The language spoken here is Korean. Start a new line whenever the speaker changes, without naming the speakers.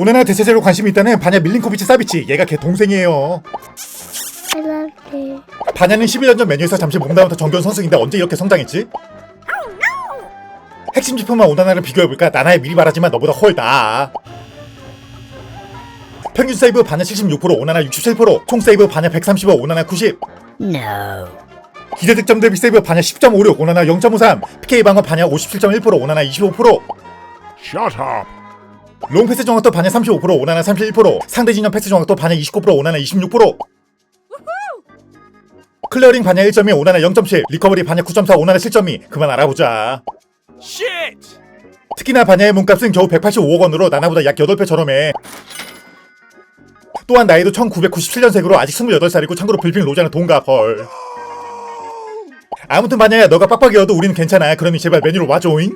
오나나 대체제로 관심이 있다는 바냐 밀린코비치 사비치 얘가 걔 동생이에요
I love you.
바냐는 11년 전 메뉴에서 잠시 몸담았던 정교한 선수인데 언제 이렇게 성장했지? 핵심 지품만 오나나를 비교해볼까? 나나야 미리 말하지만 너보다 훨 나아 평균 세이브 바냐 76% 오나나 67%총 세이브 바냐 135 오나나 90
No.
기대 득점 대비 세이브 바냐 10.56 오나나 0.53 PK 방어 바냐 57.1% 오나나 25%
Shut up.
롱 패스 정확도 바냐 35% 오나나 31% 상대 진영 패스 정확도 바냐 29% 오나나 26% 클리어링 바냐 1.2 오나나 0.7 리커버리 바냐 9.4 오나나 7.2 그만 알아보자.
Shit.
특히나 바냐의 몸값은 겨우 185억 원으로 나나보다 약 8배 저렴해. 또한 나이도 1997년생으로 아직 28살이고 참고로 빌핑 로자는 동갑 헐. 아무튼 바냐야 너가 빡빡이어도 우리는 괜찮아. 그러니 제발 메뉴로 와줘잉